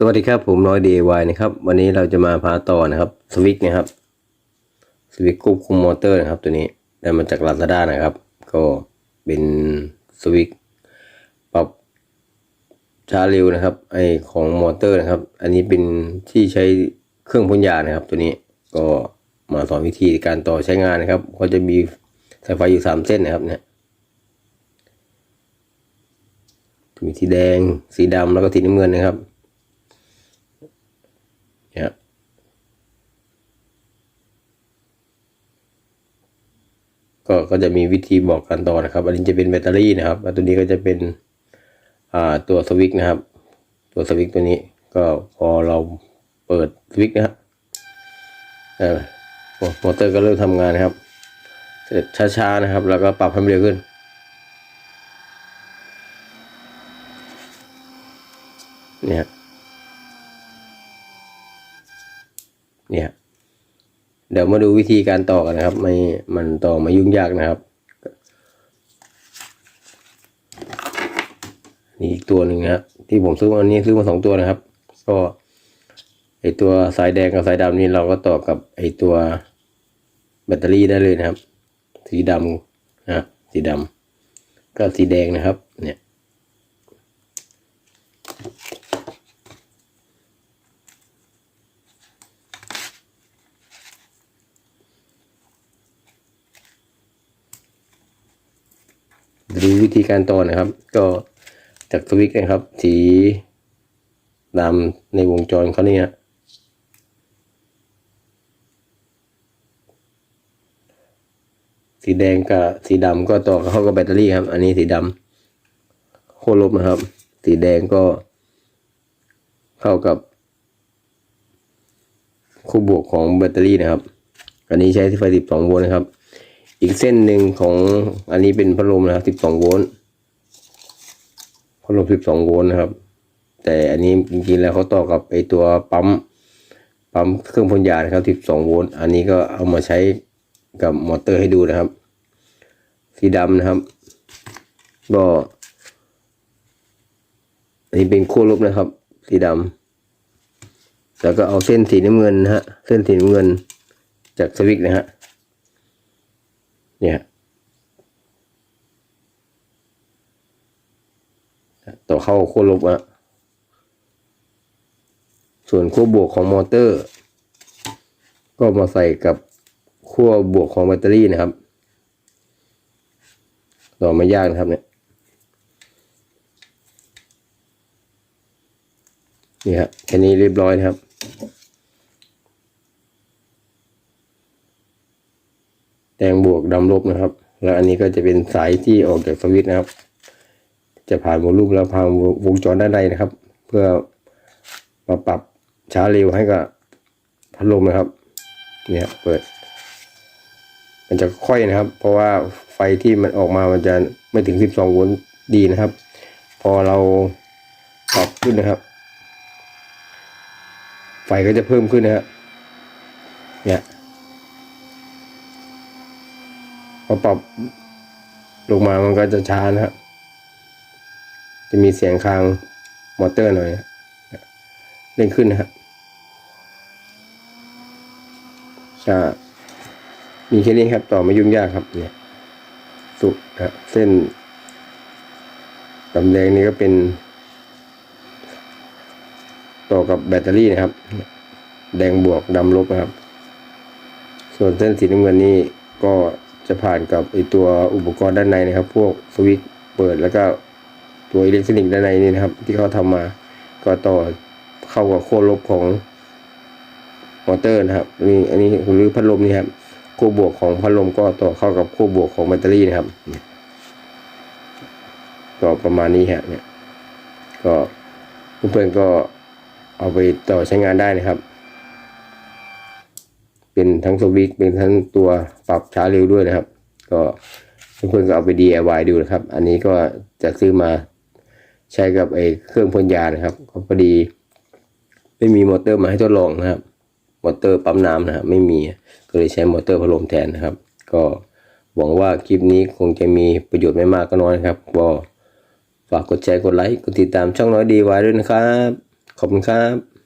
สวัสดีครับผมน้อย DIY นะครับ วันนี้เราจะมาพาต่อนะครับสวิกนะครับสวิกควบคุมมอเตอร์นะครับตัวนี้ได้มาจากลาซาด้านะครับ ก็เป็นสวิกปรับช้าเร็วนะครับไอของมอเตอร์นะครับ อันนี้เป็นที่ใช้เครื่องพ่นยานะครับ ตัวนี้ก็มาสอนวิธีการต่อใช้งานนะครับ ก็จะมีสายไฟอยู่สามเส้นนะครับเนี่ยมีสีแดงสีดำแล้วก็สีน้ำเงินนะครับ เนี่ย ก็ก็จะมีวิธีบอกกันต่อนะครับ อันนี้จะเป็นแบตเตอรี่นะครับแล้วตัวนี้ก็จะเป็นอ่าตัวสวิตช์นะครับ ตัวสวิตช์ตัวนี้ก็พอเราเปิดสวิตช์นะครับมอเตอร์ก็เริ่มทำงานนะครับช้าๆนะครับ แล้วก็ปรับให้มันเร็วขึ้นเนี่ยเนี่ย เดี๋ยวมาดูวิธีการต่อกันนะครับ ไม่มันต่อมายุ่งยากนะครับนี่อีกตัวหนึ่งนะครับที่ผมซื้อมาอันนี้ซื้อมาสองตัวนะครับ ก็ไอตัวสายแดงกับสายดำนี่เราก็ต่อกับไอตัวแบตเตอรี่ได้เลยนะครับ สีดำนะสีดำก็สีแดงนะครับ เนี่ย ดูวิธีการต่อนะครับ ก็จากสวิตช์นะครับ สีดำในวงจรเขาเนี่ยสีแดงกับสีดำก็ต่อเข้ากับแบตเตอรี่ครับ อันนี้สีดำโคลบนะครับ สีแดงก็ เข้ากับ คู่บวกของแบตเตอรี่นะครับ อันนี้ใช้ที่ไฟ 12 โวลต์นะครับ อีกเส้นหนึ่งของอันนี้เป็นพัดลมนะครับ12โวลต์พัดลม12โวลต์นะครับ แต่อันนี้จริงๆแล้วเขาต่อกับไอตัวปั๊มปั๊มเครื่องพ่นยานะครับ12โวลต์อันนี้ก็เอามาใช้กับมอเตอร์ให้ดูนะครับ สีดำนะครับ ก็อันนี้เป็นขั้วลบนะครับ สีดำแล้วก็เอาเส้นสีน้ำเงินนะฮะเส้นสีน้ำเงินจากสวิกนะฮะ เนี่ยต่อเข้าขั้วลบอะส่วนขั้วบวกของมอเตอร์ ก็มาใส่กับขั้วบวกของแบตเตอรี่นะครับ ต่อไม่ยากนะครับเนี่ยนี่ครับแค่นี้เรียบร้อยนะครับ แดงบวกดำลบนะครับ แล้วอันนี้ก็จะเป็นสายที่ออกจากสวิตช์นะครับ จะผ่านวงลูกแล้วผ่านวงจรด้านในนะครับ เพื่อมาปรับช้าเร็วให้กับพัดลมนะครับเนี่ยเปิด มันจะค่อยนะครับ เพราะว่าไฟที่มันออกมามันจะไม่ถึง 12โวลต์ดีนะครับ พอเราปรับขึ้นนะครับ ไฟก็จะเพิ่มขึ้นนะครับเนี่ย พอปรับลงมามันก็จะช้านะครับจะมีเสียงคางมอเตอร์หน่อยเร่งขึ้นนะครับก็มีแค่นี้ครับ ต่อไม่ยุ่งยากครับเนี่ยสุดนะเส้นดำแดงนี่ก็เป็น ต่อกับแบตเตอรี่นะครับ แดงบวกดำลบนะครับ ส่วนเส้นสีน้ำเงินนี่ก็ จะผ่านกับไอตัวอุปกรณ์ด้านในนะครับ พวกสวิตช์เปิดแล้วก็ตัวอิเล็กทรอนิกส์ด้านในนี่นะครับ ที่เขาทำมาก็ต่อเข้ากับขั้วลบของมอเตอร์นะครับนี่อันนี้หรือพัดลมนี่ครับขั้วบวกของพัดลมก็ต่อเข้ากับขั้วบวกของแบตเตอรี่นะครับก็ประมาณนี้ฮะเนี่ยก็เพื่อนๆก็เอาไปต่อใช้งานได้นะครับ เป็นทั้งสวิตเป็นทั้งตัวปรับช้าเร็วด้วยนะครับ ก็เพื่อนก็เอาไป DIY ดูนะครับ อันนี้ก็จะซื้อมาใช้กับไอ้เครื่องพ่นยานะครับก็พอดี ไม่มีมอเตอร์มาให้ทดลองนะครับ มอเตอร์ปั๊มน้ำนะครับไม่มีก็เลยใช้มอเตอร์พัดลมแทนนะครับ ก็หวังว่าคลิปนี้คงจะมีประโยชน์ไม่มากก็น้อยนะครับก็ฝากกดแชร์กดไลค์กดติดตามช่องน้อยดีไว้ด้วยนะครับ ขอบคุณครับ